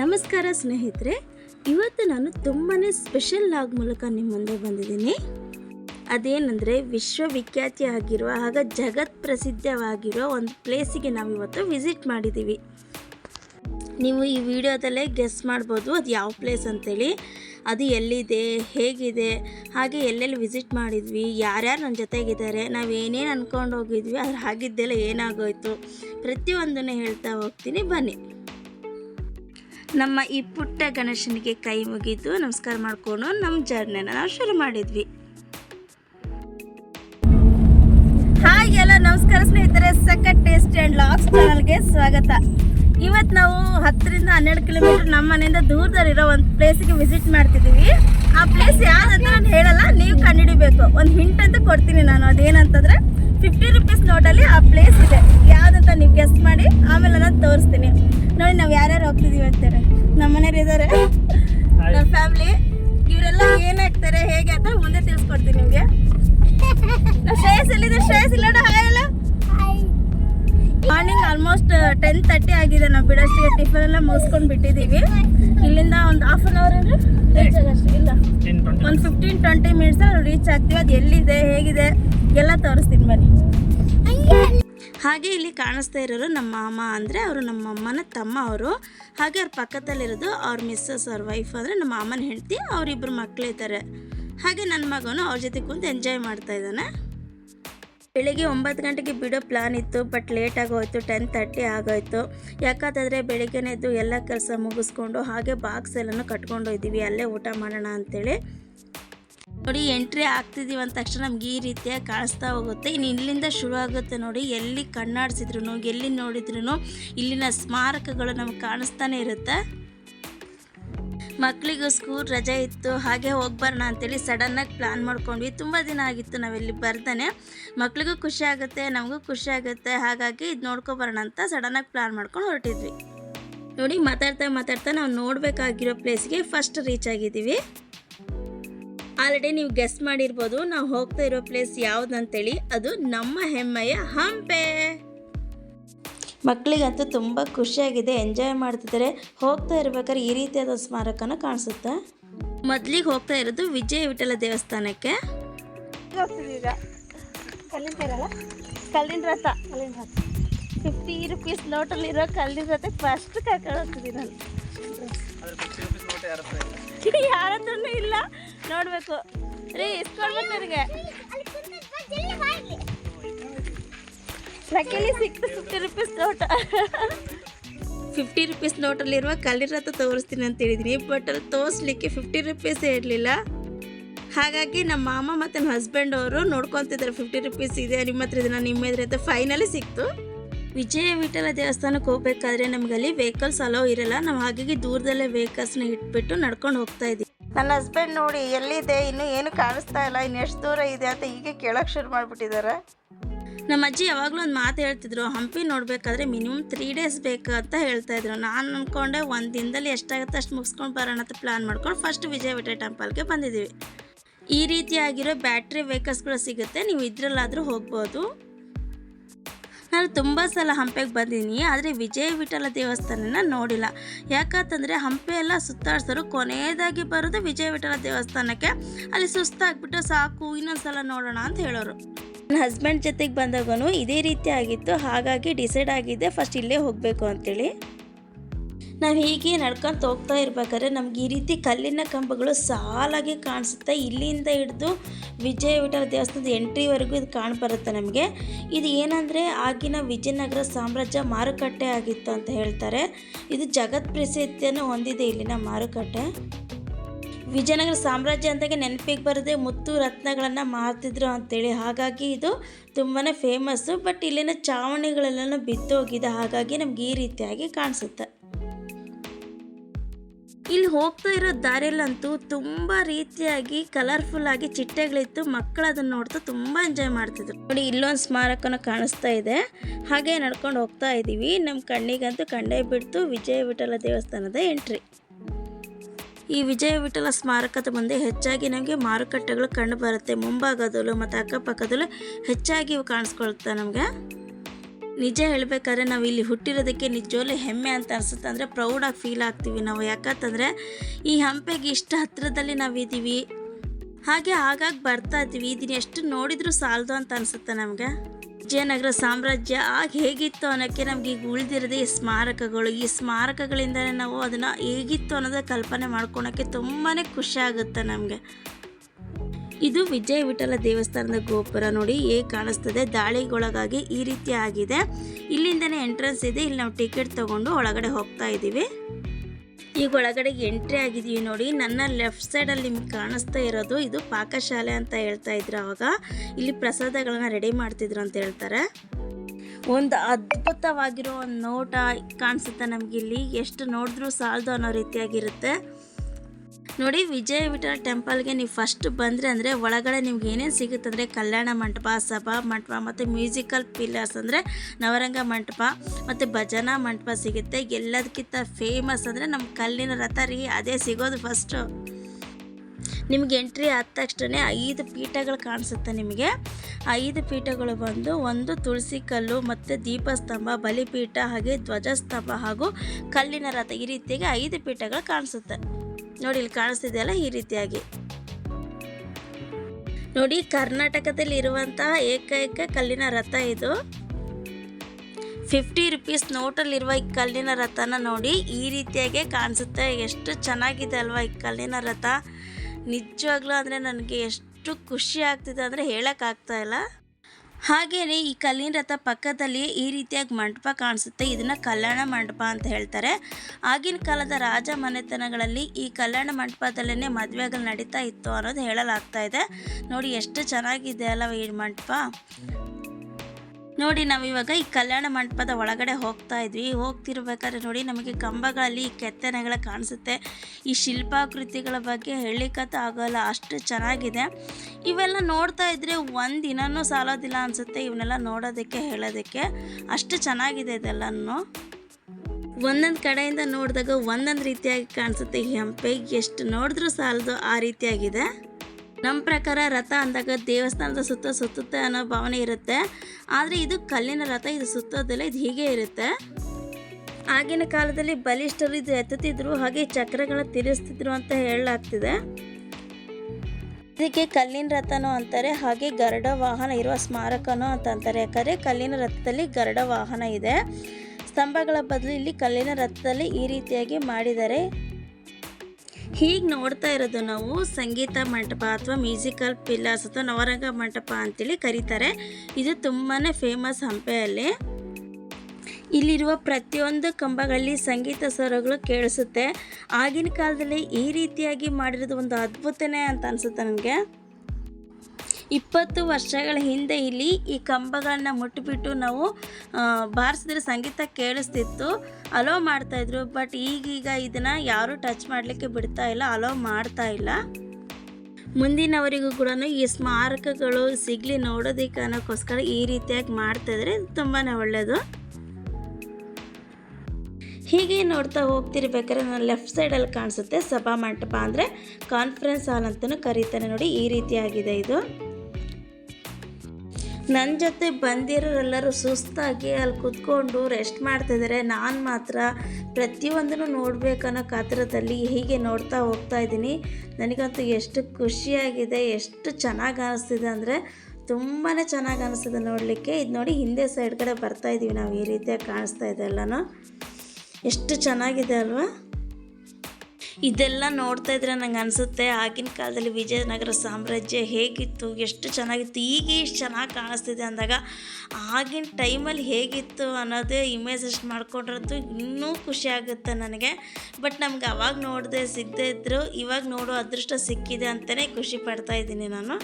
ನಮಸ್ಕಾರ ಸ್ನೇಹಿತರೆ, ಇವತ್ತು ನಾನು ತುಂಬಾ ಸ್ಪೆಷಲ್ ಲಾಗ್ ಮೂಲಕ ನಿಮ್ಮ ಮುಂದೆ ಬಂದಿದ್ದೀನಿ. ಅದೇನೆಂದರೆ ವಿಶ್ವವಿಖ್ಯಾತಿ ಆಗಿರುವ ಆಗ ಜಗತ್ ಪ್ರಸಿದ್ಧವಾಗಿರೋ ಒಂದು ಪ್ಲೇಸಿಗೆ ನಾವು ಇವತ್ತು ವಿಸಿಟ್ ಮಾಡಿದ್ದೀವಿ ನೀವು ಈ ವಿಡಿಯೋದಲ್ಲೇ ಗೆಸ್ ಮಾಡ್ಬೋದು ಅದು ಯಾವ ಪ್ಲೇಸ್ ಅಂತೇಳಿ. ಅದು ಎಲ್ಲಿದೆ, ಹೇಗಿದೆ, ಹಾಗೆ ಎಲ್ಲೆಲ್ಲಿ ವಿಸಿಟ್ ಮಾಡಿದ್ವಿ, ಯಾರ್ಯಾರು ನನ್ನ ಜೊತೆಗಿದ್ದಾರೆ, ನಾವು ಏನೇನು ಅಂದ್ಕೊಂಡು ಹೋಗಿದ್ವಿ, ಅದ್ರ ಹಾಗಿದ್ದೆಲ್ಲ ಏನಾಗೋಯ್ತು, ಪ್ರತಿಯೊಂದನ್ನು ಹೇಳ್ತಾ ಹೋಗ್ತೀನಿ, ಬನ್ನಿ. ನಮ್ಮ ಈ ಪುಟ್ಟ ಗಣೇಶನಿಗೆ ಕೈ ಮುಗಿದು ನಮಸ್ಕಾರ ಮಾಡಿಕೊಂಡು ನಮ್ಮ ಜರ್ನಿನ ನಾವು ಶುರು ಮಾಡಿದ್ವಿ. ಹಾಯ್ ಎಲ್ಲ, ನಮಸ್ಕಾರ ಸ್ನೇಹಿತರೆ. ಸೆಕೆಂಡ್ ಟೇಸ್ಟ್ ಆ್ಯಂಡ್ ಲಾಕ್ಸ್ ಚಾನಲ್ಗೆ ಸ್ವಾಗತ. ಇವತ್ತು ನಾವು ಹತ್ತರಿಂದ ಹನ್ನೆರಡು ಕಿಲೋಮೀಟರ್ ನಮ್ಮ ಮನೆಯಿಂದ ದೂರದಲ್ಲಿರೋ ಒಂದು ಪ್ಲೇಸಿಗೆ ವಿಸಿಟ್ ಮಾಡ್ತಿದ್ದೀವಿ. ಆ ಪ್ಲೇಸ್ ಯಾವ್ದಂತ ನಾನು ಹೇಳಲ್ಲ, ನೀವು ಕಂಡುಹಿಡಿಬೇಕು. ಒಂದು ಹಿಂಟ್ ಅಂತ ಕೊಡ್ತೀನಿ ನಾನು. ಅದೇನಂತಂದರೆ ಫಿಫ್ಟಿ ರುಪೀಸ್ ನೋಟಲ್ಲಿ ಆ ಪ್ಲೇಸ್ ಇದೆ. ಯಾವುದಂತ ನೀವು ಗೆಸ್ಟ್ ಮಾಡಿ, ಆಮೇಲೆ ನಾನು ತೋರಿಸ್ತೀನಿ. ನೋಡಿ, ನಾವು ಯಾರ್ಯಾರು ಹೋಗ್ತಿದ್ದೀವಿ ಅಂತಾರೆ ಫ್ಯಾಮಿಲಿ ಇವರೆಲ್ಲ ಏನಾಗ್ತಾರೆ ಹೇಗೆ ಅಂತ ಮುಂದೆ ತಿಳಿಸ್ಕೊಡ್ತೀನಿ ನಿಮಗೆ. ನಾವು ಶ್ರೇಯಸ್ ಎಲ್ಲಿದೆ? ಶ್ರೇಯಸ್ ಇಲ್ಲ ಹಾಯ್ ಅಲ್ಲ. ಮಾರ್ನಿಂಗ್ ಆಲ್ಮೋಸ್ಟ್ ಟೆನ್ ತರ್ಟಿ ಆಗಿದೆ. ನಾವು ಬಿಡೋಷ್ಟಿಗೆ ಟಿಫನ್ ಎಲ್ಲ ಮುಗಿಸ್ಕೊಂಡು ಬಿಟ್ಟಿದ್ದೀವಿ ಇಲ್ಲಿಂದ ಒಂದು ಹಾಫ್ ಅನ್ ಅವರ್ ಅಂದ್ರೆ ರೀಚ್ ಆಗಷ್ಟು ಇಲ್ಲ? ಒಂದು ಫಿಫ್ಟೀನ್ ಟ್ವೆಂಟಿ ಮಿನಿಟ್ಸ್ ರೀಚ್ ಆಗ್ತೀವಿ. ಅದು ಎಲ್ಲಿದೆ ಹೇಗಿದೆ ಎಲ್ಲ ತೋರಿಸ್ತೀನಿ ಬನ್ನಿ. ಹಾಗೆ ಇಲ್ಲಿ ಕಾಣಿಸ್ತಾ ಇರೋರು ನಮ್ಮ ಅಮ್ಮ ಅಂದರೆ ಅವರು ನಮ್ಮ ಅಮ್ಮನ ತಮ್ಮ ಅವರು. ಹಾಗೆ ಅವ್ರ ಪಕ್ಕದಲ್ಲಿರೋದು ಅವ್ರ ಮಿಸ್ಸಸ್ ಅವ್ರ ವೈಫ್ ಅಂದರೆ ನಮ್ಮ ಅಮ್ಮನ ಹೆಂಡತಿ ಅವರಿಬ್ಬರು ಮಕ್ಕಳಿದ್ದಾರೆ ಹಾಗೆ ನನ್ನ ಮಗನು ಅವ್ರ ಜೊತೆ ಕುಂತು ಎಂಜಾಯ್ ಮಾಡ್ತಾ ಇದ್ದಾನೆ. ಬೆಳಿಗ್ಗೆ ಒಂಬತ್ತು ಗಂಟೆಗೆ ಬಿಡೋ ಪ್ಲಾನ್ ಇತ್ತು ಬಟ್ ಲೇಟಾಗಿ ಹೋಯ್ತು ಟೆನ್ ತರ್ಟಿ ಆಗೋಯ್ತು. ಯಾಕಂತಂದರೆ ಬೆಳಿಗ್ಗೆನೇ ಎದ್ದು ಎಲ್ಲ ಕೆಲಸ ಮುಗಿಸ್ಕೊಂಡು ಹಾಗೆ ಬಾಕ್ಸ್ ಎಲ್ಲನೂ ಕಟ್ಕೊಂಡು ಇದ್ದೀವಿ ಅಲ್ಲೇ ಊಟ ಮಾಡೋಣ ಅಂತೇಳಿ. ನೋಡಿ ಎಂಟ್ರಿ ಆಗ್ತಿದ್ದೀವಿ ಅಂದ ತಕ್ಷಣ ನಮ್ಗೆ ಈ ರೀತಿಯಾಗಿ ಕಾಣಿಸ್ತಾ ಹೋಗುತ್ತೆ. ಇನ್ನು ಇಲ್ಲಿಂದ ಶುರು ಆಗುತ್ತೆ ನೋಡಿ, ಎಲ್ಲಿ ಕಣ್ಣಾಡಿಸಿದ್ರು ಎಲ್ಲಿ ನೋಡಿದ್ರು ಇಲ್ಲಿನ ಸ್ಮಾರಕಗಳು ನಮ್ಗೆ ಕಾಣಿಸ್ತಾನೆ ಇರುತ್ತೆ. ಮಕ್ಕಳಿಗೂ ಸ್ಕೂಲ್ ರಜೆ ಇತ್ತು, ಹಾಗೆ ಹೋಗಿ ಬರೋಣ ಅಂತೇಳಿ ಸಡನ್ನಾಗಿ ಪ್ಲ್ಯಾನ್ ಮಾಡ್ಕೊಂಡ್ವಿ. ತುಂಬ ದಿನ ಆಗಿತ್ತು ನಾವಿಲ್ಲಿ ಬರ್ತಾನೆ ಮಕ್ಳಿಗೂ ಖುಷಿ ಆಗುತ್ತೆ, ನಮಗೂ ಖುಷಿ ಆಗುತ್ತೆ, ಹಾಗಾಗಿ ಇದು ನೋಡ್ಕೊಬರೋಣ ಅಂತ ಸಡನ್ನಾಗಿ ಪ್ಲ್ಯಾನ್ ಮಾಡ್ಕೊಂಡು ಹೊರಟಿದ್ವಿ. ನೋಡಿ, ಮಾತಾಡ್ತಾ ಮಾತಾಡ್ತಾ ನಾವು ನೋಡಬೇಕಾಗಿರೋ ಪ್ಲೇಸ್ಗೆ ಫಸ್ಟ್ ರೀಚ್ ಆಗಿದ್ದೀವಿ. ಆಲ್ರೆಡಿ ನೀವು ಗೆಸ್ ಮಾಡಿರ್ಬೋದು ನಾವು ಹೋಗ್ತಾ ಇರೋ ಪ್ಲೇಸ್ ಯಾವುದಂತೇಳಿ. ಅದು ನಮ್ಮ ಹೆಮ್ಮೆಯ ಹಂಪೆ. ಮಕ್ಕಳಿಗಂತೂ ತುಂಬ ಖುಷಿಯಾಗಿದೆ ಎಂಜಾಯ್ ಮಾಡ್ತಿದ್ದಾರೆ. ಹೋಗ್ತಾ ಇರ್ಬೇಕಾದ್ರೆ ಈ ರೀತಿಯಾದ ಸ್ಮಾರಕನ ಕಾಣಿಸುತ್ತೆ? ಮೊದಲಿಗೆ ಹೋಗ್ತಾ ಇರೋದು ವಿಜಯ ವಿಠಲ ದೇವಸ್ಥಾನಕ್ಕೆ. ಕಲ್ಲಿನ ರಥ. ಕಲ್ಲಿನ ರಥ. ಫಿಫ್ಟಿ ರುಪೀಸ್ ನೋಟಲ್ಲಿರೋ ಕಲ್ಲಿನ ರಥ ಫಸ್ಟ್ ಕರ್ಕೊಂಡು ಹೋಗ್ತಿದ್ದೀನಿ ನಾನು. ಯಾರ ಹತ್ರನೂ ಇಲ್ಲ. ನೋಡಬೇಕು. ರೀ ಸಿಕ್ತು fifty rupees note fifty rupees ನೋಟಲ್ಲಿರುವ ಕಲ್ಲಿನ ರಥ ತೋರಿಸ್ತೀನಿ ಅಂತ ಹೇಳಿದ್ದೀನಿ ಬಟ್ ಅಲ್ಲಿ ತೋರಿಸ್ಲಿಕ್ಕೆ ಫಿಫ್ಟಿ ರುಪೀಸೇ ಇರಲಿಲ್ಲ. ಹಾಗಾಗಿ ನಮ್ಮ ಮಾಮ ಮತ್ತು ನಮ್ಮ ಹಸ್ಬೆಂಡ್ ಅವರು ನೋಡ್ಕೊತಿದ್ದಾರೆ ಫಿಫ್ಟಿ ರುಪೀಸ್ ಇದೆ, ನಿಮ್ಮ ಹತ್ರ ಇದನ್ನ ನಿಮ್ಮ ಹತ್ರ ಫೈನಲಿ ಸಿಕ್ತು. ವಿಜಯ ವಿಠಲ ದೇವಸ್ಥಾನಕ್ಕೆ ಹೋಗ್ಬೇಕಾದ್ರೆ ನಮ್ಗೆ ಅಲ್ಲಿ ವೆಹಿಕಲ್ಸ್ ಅಲೋ ಇರಲ್ಲ ನಾವು ಹಾಗಾಗಿ ದೂರದಲ್ಲೇ ವೆಹಿಕಲ್ಸ್ನ ಇಟ್ಬಿಟ್ಟು ನಡ್ಕೊಂಡು ಹೋಗ್ತಾ ಇದ್ದೀವಿ ನನ್ನ ಹಸ್ಬೆಂಡ್ ನೋಡಿ ಎಲ್ಲಿದೆ ಇನ್ನು ಏನು ಕಾಣಿಸ್ತಾ ಇಲ್ಲ ಇನ್ನು ಎಷ್ಟು ದೂರ ಇದೆ ಅಂತ ಹೀಗೆ ಕೇಳೋಕೆ ಶುರು ಮಾಡಿಬಿಟ್ಟಿದ್ದಾರೆ. ನಮ್ಮ ಅಜ್ಜಿ ಯಾವಾಗಲೂ ಒಂದು ಮಾತು ಹೇಳ್ತಿದ್ರು ಹಂಪಿ ನೋಡಬೇಕಾದ್ರೆ ಮಿನಿಮಮ್ ತ್ರೀ ಡೇಸ್ ಬೇಕು ಅಂತ ಹೇಳ್ತಾ ಇದ್ರು. ನಾನು ಅಂದ್ಕೊಂಡೆ ಒಂದು ದಿನದಲ್ಲಿ ಎಷ್ಟಾಗುತ್ತೆ ಅಷ್ಟು ಮುಗಿಸ್ಕೊಂಡು ಬರೋಣ ಅಂತ ಪ್ಲ್ಯಾನ್ ಮಾಡ್ಕೊಂಡು ಫಸ್ಟ್ ವಿಜಯ ವಿಠಲ ಟೆಂಪಲ್ಗೆ ಬಂದಿದ್ದೀವಿ ಈ ರೀತಿಯಾಗಿರೋ ಬ್ಯಾಟ್ರಿ ವೆಹಿಕಲ್ಸ್ಗಳು ಸಿಗುತ್ತೆ ನೀವು ಇದರಲ್ಲಾದರೂ ಹೋಗ್ಬೋದು. ನಾನು ತುಂಬ ಸಲ ಹಂಪೆಗೆ ಬಂದಿದ್ದೀನಿ ಆದರೆ ವಿಜಯ ವಿಠಲ ದೇವಸ್ಥಾನನ ನೋಡಿಲ್ಲ. ಯಾಕಂತಂದರೆ ಹಂಪೆ ಎಲ್ಲ ಸುತ್ತಾಡ್ಸೋರು ಕೊನೆಯದಾಗಿ ಬರೋದು ವಿಜಯ ವಿಠಲ ದೇವಸ್ಥಾನಕ್ಕೆ. ಅಲ್ಲಿ ಸುಸ್ತಾಗ್ಬಿಟ್ಟು ಸಾಕು ಇನ್ನೊಂದು ಸಲ ನೋಡೋಣ ಅಂತ ಹೇಳೋರು. ನನ್ನ ಹಸ್ಬೆಂಡ್ ಜೊತೆಗೆ ಬಂದಾಗೂ ಇದೇ ರೀತಿ ಆಗಿತ್ತು, ಹಾಗಾಗಿ ಡಿಸೈಡ್ ಆಗಿದ್ದೆ ಫಸ್ಟ್ ಇಲ್ಲೇ ಹೋಗಬೇಕು ಅಂತೇಳಿ. ನಾವು ಹೀಗೆ ನಡ್ಕೊತ ಹೋಗ್ತಾ ಇರ್ಬೇಕಾದ್ರೆ ನಮ್ಗೆ ಈ ರೀತಿ ಕಲ್ಲಿನ ಕಂಬಗಳು ಸಾಲಾಗಿ ಕಾಣಿಸುತ್ತೆ. ಇಲ್ಲಿಂದ ಹಿಡಿದು ವಿಜಯ ವಿಠಲ ದೇವಸ್ಥಾನದ ಎಂಟ್ರಿವರೆಗೂ ಇದು ಕಾಣ್ಬರುತ್ತೆ ನಮಗೆ. ಇದು ಏನಂದರೆ ಆಗಿನ ವಿಜಯನಗರ ಸಾಮ್ರಾಜ್ಯ ಮಾರುಕಟ್ಟೆ ಆಗಿತ್ತು ಅಂತ ಹೇಳ್ತಾರೆ. ಇದು ಜಗತ್ ಪ್ರಸಿದ್ಧಿಯನ್ನು ಹೊಂದಿದೆ ಇಲ್ಲಿನ ಮಾರುಕಟ್ಟೆ. ವಿಜಯನಗರ ಸಾಮ್ರಾಜ್ಯ ಅಂತಾಗೆ ನೆನಪಿಗೆ ಬರದೆ ಮುತ್ತು ರತ್ನಗಳನ್ನು ಮಾರ್ತಿದ್ರು ಅಂತೇಳಿ. ಹಾಗಾಗಿ ಇದು ತುಂಬಾ ಫೇಮಸ್ಸು ಬಟ್ ಇಲ್ಲಿನ ಚಾವಣಿಗಳೆಲ್ಲನೂ ಬಿದ್ದೋಗಿದೆ. ಹಾಗಾಗಿ ನಮ್ಗೆ ಈ ರೀತಿಯಾಗಿ ಕಾಣಿಸುತ್ತೆ. ಇಲ್ಲಿ ಹೋಗ್ತಾ ಇರೋ ದಾರಿಯಲ್ಲಂತೂ ತುಂಬ ರೀತಿಯಾಗಿ ಕಲರ್ಫುಲ್ ಆಗಿ ಚಿಟ್ಟೆಗಳಿತ್ತು. ಮಕ್ಕಳು ಅದನ್ನ ನೋಡ್ತಾ ತುಂಬ ಎಂಜಾಯ್ ಮಾಡ್ತಿದ್ರು. ನೋಡಿ, ಇಲ್ಲೊಂದು ಸ್ಮಾರಕನ ಕಾಣಿಸ್ತಾ ಇದೆ. ಹಾಗೆ ನಡ್ಕೊಂಡು ಹೋಗ್ತಾ ಇದ್ದೀವಿ ನಮ್ಮ ಕಣ್ಣಿಗಂತೂ ಕಂಡೇ ಬಿಡ್ತು ವಿಜಯ ವಿಠಲ ದೇವಸ್ಥಾನದ ಎಂಟ್ರಿ ಈ ವಿಜಯ ವಿಠಲ ಸ್ಮಾರಕದ ಮುಂದೆ ಹೆಚ್ಚಾಗಿ ನಮಗೆ ಮಾರುಕಟ್ಟೆಗಳು ಕಂಡು ಬರುತ್ತೆ. ಮುಂಭಾಗದಲ್ಲೂ ಮತ್ತು ಅಕ್ಕಪಕ್ಕದಲ್ಲೂ ಹೆಚ್ಚಾಗಿ ಇವು ಕಾಣಿಸ್ಕೊಳುತ್ತೆ ನಮಗೆ. ನಿಜ ಹೇಳಬೇಕಾದ್ರೆ ನಾವು ಇಲ್ಲಿ ಹುಟ್ಟಿರೋದಕ್ಕೆ ನಿಜವಲ್ಲೂ ಹೆಮ್ಮೆ ಅಂತ ಅನಿಸುತ್ತೆ. ಅಂದರೆ ಪ್ರೌಡಾಗಿ ಫೀಲ್ ಆಗ್ತೀವಿ ನಾವು. ಯಾಕಂತಂದರೆ ಈ ಹಂಪೆಗೆ ಇಷ್ಟು ಹತ್ತಿರದಲ್ಲಿ ನಾವಿದ್ದೀವಿ ಹಾಗೆ ಆಗಾಗ ಬರ್ತಾ ಇದ್ದೀವಿ. ಇದನ್ನ ಎಷ್ಟು ನೋಡಿದರೂ ಸಾಲದು ಅಂತ ಅನಿಸುತ್ತೆ ನಮಗೆ. ವಿಜಯನಗರ ಸಾಮ್ರಾಜ್ಯ ಆಗ ಹೇಗಿತ್ತು ಅನ್ನೋಕ್ಕೆ ನಮ್ಗೆ ಈಗ ಉಳಿದಿರೋದೇ ಈ ಸ್ಮಾರಕಗಳು. ಈ ಸ್ಮಾರಕಗಳಿಂದಲೇ ನಾವು ಅದನ್ನು ಹೇಗಿತ್ತು ಅನ್ನೋದ ಕಲ್ಪನೆ ಮಾಡ್ಕೊಳೋಕ್ಕೆ ತುಂಬಾ ಖುಷಿ ಆಗುತ್ತೆ ನಮಗೆ. ಇದು ವಿಜಯ ವಿಠಲ ದೇವಸ್ಥಾನದ ಗೋಪುರ. ನೋಡಿ, ಹೇಗೆ ಕಾಣಿಸ್ತದೆ? ದಾಳಿಗೊಳಗಾಗಿ ಈ ರೀತಿ ಆಗಿದೆ. ಇಲ್ಲಿಂದನೇ ಎಂಟ್ರೆನ್ಸ್ ಇದೆ. ಇಲ್ಲಿ ನಾವು ಟಿಕೆಟ್ ತಗೊಂಡು ಒಳಗಡೆ ಹೋಗ್ತಾ ಇದ್ದೀವಿ. ಈಗ ಒಳಗಡೆ ಎಂಟ್ರಿ ಆಗಿದ್ದೀವಿ ನೋಡಿ. ನನ್ನ ಲೆಫ್ಟ್ ಸೈಡಲ್ಲಿ ನಿಮ್ಗೆ ಕಾಣಿಸ್ತಾ ಇರೋದು. ಇದು ಪಾಕಶಾಲೆ ಅಂತ ಹೇಳ್ತಾ ಇದ್ರು ಅವಾಗ. ಇಲ್ಲಿ ಪ್ರಸಾದಗಳನ್ನ ರೆಡಿ ಮಾಡ್ತಿದ್ರು ಅಂತ ಹೇಳ್ತಾರೆ. ಒಂದು ಅದ್ಭುತವಾಗಿರೋ ಒಂದು ನೋಟ ಕಾಣಿಸುತ್ತೆ ನಮಗಿಲ್ಲಿ ಎಷ್ಟು ನೋಡಿದ್ರೂ ಸಾಲದು ಅನ್ನೋ ರೀತಿಯಾಗಿರುತ್ತೆ. ನೋಡಿ ವಿಜಯ ವಿಠಲ ಟೆಂಪಲ್ಗೆ ನೀವು ಫಸ್ಟ್ ಬಂದರೆ ಅಂದರೆ ಒಳಗಡೆ ನಿಮ್ಗೆ ಏನೇನು ಸಿಗುತ್ತೆ ಅಂದರೆ ಕಲ್ಯಾಣ ಮಂಟಪ, ಸಭಾ ಮಂಟಪ ಮತ್ತು ಮ್ಯೂಸಿಕಲ್ ಪಿಲ್ಲರ್ಸ್ ಅಂದರೆ ನವರಂಗ ಮಂಟಪ ಮತ್ತು ಭಜನಾ ಮಂಟಪ ಸಿಗುತ್ತೆ. ಎಲ್ಲದಕ್ಕಿಂತ ಫೇಮಸ್ ಅಂದರೆ ನಮ್ಮ ಕಲ್ಲಿನ ರಥ ರೀ, ಅದೇ ಸಿಗೋದು ಫಸ್ಟು ನಿಮ್ಗೆ ಎಂಟ್ರಿ ಆದ ತಕ್ಷಣ ಐದು ಪೀಠಗಳು ಕಾಣಿಸುತ್ತೆ ನಿಮಗೆ. ಐದು ಪೀಠಗಳು ಬಂದು ಒಂದು ತುಳಸಿ ಕಲ್ಲು ಮತ್ತು ದೀಪಸ್ತಂಭ, ಬಲಿಪೀಠ ಹಾಗೆ ಧ್ವಜಸ್ತಂಭ ಹಾಗೂ ಕಲ್ಲಿನ ರಥ ಈ ರೀತಿಯಾಗಿ ಐದು ಪೀಠಗಳು ಕಾಣಿಸುತ್ತೆ. ನೋಡಿ, ಇಲ್ಲಿ ಕಾಣಿಸ್ತಿದೆಯಲ್ಲ ಈ ರೀತಿಯಾಗಿ. ನೋಡಿ, ಕರ್ನಾಟಕದಲ್ಲಿ ಇರುವಂತಹ ಏಕೈಕ ಕಲ್ಲಿನ ರಥ ಇದು. ಫಿಫ್ಟಿ ರುಪೀಸ್ ನೋಟಲ್ಲಿರುವ ಈ ಕಲ್ಲಿನ ರಥನ ನೋಡಿ, ಈ ರೀತಿಯಾಗೆ ಕಾಣಿಸುತ್ತೆ. ಎಷ್ಟು ಚೆನ್ನಾಗಿದೆ ಅಲ್ವಾ ಈ ಕಲ್ಲಿನ ರಥ. ನಿಜವಾಗ್ಲೂ ಅಂದರೆ ನನಗೆ ಎಷ್ಟು ಖುಷಿ ಆಗ್ತಿದೆ ಅಂದರೆ ಹೇಳೋಕ್ಕಾಗ್ತಾ ಇಲ್ಲ. ಹಾಗೆಯೇ ಈ ಕಲ್ಲಿನ ರಥ ಪಕ್ಕದಲ್ಲಿ ಈ ರೀತಿಯಾಗಿ ಮಂಟಪ ಕಾಣಿಸುತ್ತೆ. ಇದನ್ನು ಕಲ್ಯಾಣ ಮಂಟಪ ಅಂತ ಹೇಳ್ತಾರೆ. ಆಗಿನ ಕಾಲದ ರಾಜ ಮನೆತನಗಳಲ್ಲಿ ಈ ಕಲ್ಯಾಣ ಮಂಟಪದಲ್ಲೇ ಮದುವೆಗಳು ನಡೀತಾ ಇತ್ತು ಅನ್ನೋದು ಹೇಳಲಾಗ್ತಾ ಇದೆ. ನೋಡಿ, ಎಷ್ಟು ಚೆನ್ನಾಗಿದೆ ಅಲ್ಲ ಈ ಮಂಟಪ. ನೋಡಿ ನಾವಿವಾಗ ಈ ಕಲ್ಯಾಣ ಮಂಟಪದ ಒಳಗಡೆ ಹೋಗ್ತಾ ಇದ್ವಿ. ಹೋಗ್ತಿರ್ಬೇಕಾದ್ರೆ ನೋಡಿ, ನಮಗೆ ಕಂಬಗಳಲ್ಲಿ ಈ ಕೆತ್ತನೆಗಳ ಕಾಣಿಸುತ್ತೆ. ಈ ಶಿಲ್ಪಾಕೃತಿಗಳ ಬಗ್ಗೆ ಹೇಳಿಕತ್ತ ಆಗೋಲ್ಲ, ಅಷ್ಟು ಚೆನ್ನಾಗಿದೆ. ಇವೆಲ್ಲ ನೋಡ್ತಾ ಇದ್ರೆ ಒಂದು ದಿನನೂ ಸಾಲೋದಿಲ್ಲ ಅನಿಸುತ್ತೆ, ಇವನ್ನೆಲ್ಲ ನೋಡೋದಕ್ಕೆ, ಹೇಳೋದಕ್ಕೆ. ಅಷ್ಟು ಚೆನ್ನಾಗಿದೆ ಇದೆಲ್ಲನೂ. ಒಂದೊಂದು ಕಡೆಯಿಂದ ನೋಡಿದಾಗ ಒಂದೊಂದು ರೀತಿಯಾಗಿ ಕಾಣಿಸುತ್ತೆ ಈ ಹಂಪೆ. ಎಷ್ಟು ನೋಡಿದ್ರೂ ಸಾಲದು ಆ ರೀತಿಯಾಗಿದೆ. ನಮ್ಮ ಪ್ರಕಾರ ರಥ ಅಂದಾಗ ದೇವಸ್ಥಾನದ ಸುತ್ತ ಸುತ್ತುತ್ತೆ ಅನ್ನೋ ಭಾವನೆ ಇರುತ್ತೆ. ಆದರೆ ಇದು ಕಲ್ಲಿನ ರಥ, ಇದು ಸುತ್ತೋದಿಲ್ಲ ಇದು ಹೀಗೆ ಇರುತ್ತೆ. ಆಗಿನ ಕಾಲದಲ್ಲಿ ಬಲಿಷ್ಠರು ಇದು ಎತ್ತುತ್ತಿದ್ರು, ಹಾಗೆ ಚಕ್ರಗಳ ತಿರುಸ್ತಿದ್ರು ಅಂತ ಹೇಳಲಾಗ್ತಿದೆ. ಇದಕ್ಕೆ ಕಲ್ಲಿನ ರಥನೂ ಅಂತಾರೆ, ಹಾಗೆ ಗರುಡ ವಾಹನ ಇರುವ ಸ್ಮಾರಕನೂ ಅಂತ ಅಂತಾರೆ. ಯಾಕಂದರೆ ಕಲ್ಲಿನ ರಥದಲ್ಲಿ ಗರುಡ ವಾಹನ ಇದೆ. ಸ್ತಂಭಗಳ ಬದಲು ಇಲ್ಲಿ ಕಲ್ಲಿನ ರಥದಲ್ಲಿ ಈ ರೀತಿಯಾಗಿ ಮಾಡಿದ್ದಾರೆ ಹೀಗೆ ನೋಡ್ತಾ ಇರೋದು ನಾವು ಸಂಗೀತ ಮಂಟಪ ಅಥವಾ ಮ್ಯೂಸಿಕಲ್ ಪಿಲ್ಲರ್ಸ್ ಅಥವಾ ನವರಂಗ ಮಂಟಪ ಅಂತೇಳಿ ಕರೀತಾರೆ. ಇದು ತುಂಬಾ ಫೇಮಸ್ ಹಂಪೆಯಲ್ಲಿ. ಇಲ್ಲಿರುವ ಪ್ರತಿಯೊಂದು ಕಂಬಗಳಲ್ಲಿ ಸಂಗೀತ ಸ್ವರಗಳು ಕೇಳಿಸುತ್ತೆ. ಆಗಿನ ಕಾಲದಲ್ಲಿ ಈ ರೀತಿಯಾಗಿ ಮಾಡಿರೋದು ಒಂದು ಅದ್ಭುತನೇ ಅಂತ ಅನಿಸುತ್ತೆ ನನಗೆ. ಇಪ್ಪತ್ತು ವರ್ಷಗಳ ಹಿಂದೆ ಇಲ್ಲಿ ಈ ಕಂಬಗಳನ್ನ ಮುಟ್ಟಿಬಿಟ್ಟು ನಾವು ಬಾರಿಸಿದ್ರೆ ಸಂಗೀತ ಕೇಳಿಸ್ತಿತ್ತು. ಅಲೋ ಮಾಡ್ತಾಯಿದ್ರು ಬಟ್ ಈಗೀಗ ಇದನ್ನು ಯಾರೂ ಟಚ್ ಮಾಡಲಿಕ್ಕೆ ಬಿಡ್ತಾ ಇಲ್ಲ ಅಲೋ ಮಾಡ್ತಾ ಇಲ್ಲ. ಮುಂದಿನವರಿಗೂ ಕೂಡ ಈ ಸ್ಮಾರಕಗಳು ಸಿಗಲಿ ನೋಡೋದಕ್ಕೆ ಅನ್ನೋಕ್ಕೋಸ್ಕರ ಈ ರೀತಿಯಾಗಿ ಮಾಡ್ತಾಯಿದ್ರೆ ತುಂಬಾ ಒಳ್ಳೆಯದು ಹೀಗೆ ನೋಡ್ತಾ ಹೋಗ್ತಿರ್ಬೇಕಾದ್ರೆ ನಾನು ಲೆಫ್ಟ್ ಸೈಡಲ್ಲಿ ಕಾಣಿಸುತ್ತೆ ಸಭಾ ಮಂಟಪ ಅಂದರೆ ಕಾನ್ಫರೆನ್ಸ್ ಹಾಲ್ ಅಂತಲೂ ಕರೀತಾರೆ ನೋಡಿ ಈ ರೀತಿಯಾಗಿದೆ ಇದು. ನನ್ನ ಜೊತೆ ಬಂದಿರೋರೆಲ್ಲರೂ ಸುಸ್ತಾಗಿ ಅಲ್ಲಿ ಕುತ್ಕೊಂಡು ರೆಸ್ಟ್ ಮಾಡ್ತಿದ್ದಾರೆ ನಾನು ಮಾತ್ರ ಪ್ರತಿಯೊಂದನ್ನು ನೋಡಬೇಕನ್ನೋ ಕಾತರದಲ್ಲಿ ಹೀಗೆ ನೋಡ್ತಾ ಹೋಗ್ತಾ ಇದ್ದೀನಿ. ನನಗಂತೂ ಎಷ್ಟು ಖುಷಿಯಾಗಿದೆ, ಎಷ್ಟು ಚೆನ್ನಾಗಿ ಅನಿಸ್ತಿದೆ ಅಂದರೆ ತುಂಬಾ ಚೆನ್ನಾಗಿ ಅನ್ನಿಸ್ತಿದೆ ನೋಡಲಿಕ್ಕೆ. ಇದು ನೋಡಿ ಹಿಂದೆ ಸೈಡ್ ಕಡೆ ಬರ್ತಾ ಇದ್ದೀವಿ ನಾವು ಈ ರೀತಿಯಾಗಿ ಕಾಣಿಸ್ತಾ ಇದೆ ಎಲ್ಲನೂ. ಎಷ್ಟು ಚೆನ್ನಾಗಿದೆ ಅಲ್ವಾ? ಇದೆಲ್ಲ ನೋಡ್ತಾ ಇದ್ರೆ ನಂಗೆ ಅನಿಸುತ್ತೆ ಆಗಿನ ಕಾಲದಲ್ಲಿ ವಿಜಯನಗರ ಸಾಮ್ರಾಜ್ಯ ಹೇಗಿತ್ತು, ಎಷ್ಟು ಚೆನ್ನಾಗಿತ್ತು, ಈಗ ಇಷ್ಟು ಚೆನ್ನಾಗಿ ಕಾಣಿಸ್ತಿದೆ ಅಂದಾಗ ಆಗಿನ ಟೈಮಲ್ಲಿ ಹೇಗಿತ್ತು ಅನ್ನೋದೇ ಇಮೇಜ್ ಅಷ್ಟು ಮಾಡ್ಕೊಂಡ್ರಂತೂ ಇನ್ನೂ ಖುಷಿ ಆಗುತ್ತೆ ನನಗೆ. ಬಟ್ ನಮ್ಗೆ ಅವಾಗ ನೋಡದೆ ಸಿಗದೇ ಇದ್ದರೂ ಇವಾಗ ನೋಡೋ ಅದೃಷ್ಟ ಸಿಕ್ಕಿದೆ ಅಂತಲೇ ಖುಷಿ ಪಡ್ತಾ ಇದ್ದೀನಿ ನಾನು.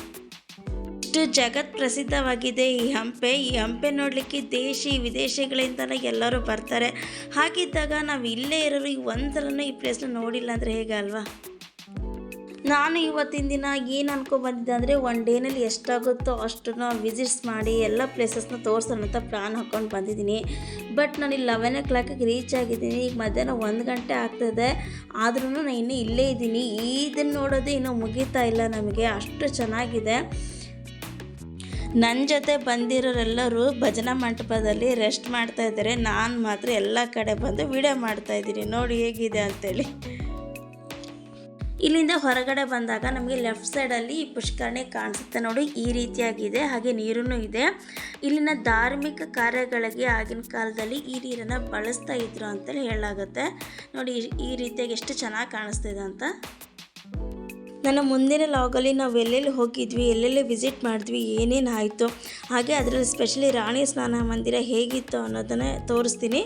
ಇಷ್ಟು ಜಗತ್ ಪ್ರಸಿದ್ಧವಾಗಿದೆ. ಈ ಹಂಪೆ ಈ ಹಂಪೆ ನೋಡಲಿಕ್ಕೆ ದೇಶಿ ವಿದೇಶಗಳಿಂದಲೇ ಎಲ್ಲರೂ ಬರ್ತಾರೆ. ಹಾಗಿದ್ದಾಗ ನಾವು ಇಲ್ಲೇ ಇರೋರು ಈ ಒಂದ್ಸಲನೂ ಈ ಪ್ಲೇಸ್ನ ನೋಡಿಲ್ಲ ಅಂದರೆ ಹೇಗೆ ನಾನು ಇವತ್ತಿನ ದಿನ ಏನು ಅನ್ಕೊಬಂದಿದ್ದೆ ಅಂದರೆ ಒನ್ ಡೇನಲ್ಲಿ ಎಷ್ಟಾಗುತ್ತೋ ಅಷ್ಟನ್ನು ವಿಸಿಟ್ಸ್ ಮಾಡಿ ಎಲ್ಲ ಪ್ಲೇಸಸ್ನ ತೋರಿಸೋಣ ಅಂತ ಪ್ಲಾನ್ ಹಾಕ್ಕೊಂಡು ಬಂದಿದ್ದೀನಿ. ಬಟ್ ನಾನು ಇಲ್ಲಿ ಲೆವೆನ್ ಓ ಕ್ಲಾಕಿಗೆ ರೀಚ್ ಆಗಿದ್ದೀನಿ. ಈಗ ಮಧ್ಯಾಹ್ನ ಒಂದು ಗಂಟೆ ಆಗ್ತದೆ. ಆದ್ರೂ ನಾನು ಇನ್ನೂ ಇಲ್ಲೇ ಇದ್ದೀನಿ. ಇದನ್ನು ನೋಡೋದೇ ಇನ್ನೂ ಮುಗೀತಾ ಇಲ್ಲ ನಮಗೆ. ಅಷ್ಟು ಚೆನ್ನಾಗಿದೆ. ನನ್ನ ಜೊತೆ ಬಂದಿರೋರೆಲ್ಲರೂ ಭಜನಾ ಮಂಟಪದಲ್ಲಿ ರೆಸ್ಟ್ ಮಾಡ್ತಾ ಇದ್ದಾರೆ. ನಾನು ಮಾತ್ರ ಎಲ್ಲ ಕಡೆ ಬಂದು ವಿಡಿಯೋ ಮಾಡ್ತಾ ಇದ್ದೀನಿ. ನೋಡಿ ಹೇಗಿದೆ ಅಂತೇಳಿ. ಇಲ್ಲಿಂದ ಹೊರಗಡೆ ಬಂದಾಗ ನಮಗೆ ಲೆಫ್ಟ್ ಸೈಡಲ್ಲಿ ಈ ಪುಷ್ಕರಣಿ ಕಾಣಿಸುತ್ತೆ. ನೋಡಿ, ಈ ರೀತಿಯಾಗಿದೆ. ಹಾಗೆ ನೀರೂ ಇದೆ. ಇಲ್ಲಿನ ಧಾರ್ಮಿಕ ಕಾರ್ಯಗಳಿಗೆ ಆಗಿನ ಕಾಲದಲ್ಲಿ ಈ ನೀರನ್ನು ಬಳಸ್ತಾ ಇದ್ರು ಅಂತೇಳಿ ಹೇಳಲಾಗುತ್ತೆ. ನೋಡಿ ಈ- ಈ ರೀತಿಯಾಗಿ ಎಷ್ಟು ಚೆನ್ನಾಗಿ ಕಾಣಿಸ್ತಿದೆ ಅಂತ. ನನ್ನ ಮುಂದಿನ ಲಾಗಲ್ಲಿ ನಾವು ಎಲ್ಲೆಲ್ಲಿ ಹೋಗಿದ್ವಿ, ಎಲ್ಲೆಲ್ಲಿ ವಿಸಿಟ್ ಮಾಡಿದ್ವಿ, ಏನೇನು ಆಯಿತು, ಹಾಗೆ ಅದರಲ್ಲಿ ಸ್ಪೆಷಲಿ ರಾಣಿ ಸ್ನಾನ ಮಂದಿರ ಹೇಗಿತ್ತು ಅನ್ನೋದನ್ನು ತೋರಿಸ್ತೀನಿ.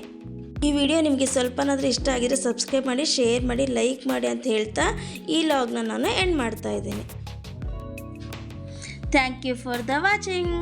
ಈ ವಿಡಿಯೋ ನಿಮಗೆ ಸ್ವಲ್ಪನಾದರೂ ಇಷ್ಟ ಆಗಿದ್ರೆ ಸಬ್ಸ್ಕ್ರೈಬ್ ಮಾಡಿ ಶೇರ್ ಮಾಡಿ ಲೈಕ್ ಮಾಡಿ ಅಂತ ಹೇಳ್ತಾ ಈ ಲಾಗ್ನ ನಾನು ಎಂಡ್ ಮಾಡ್ತಾ ಇದ್ದೀನಿ. Thank you for the watching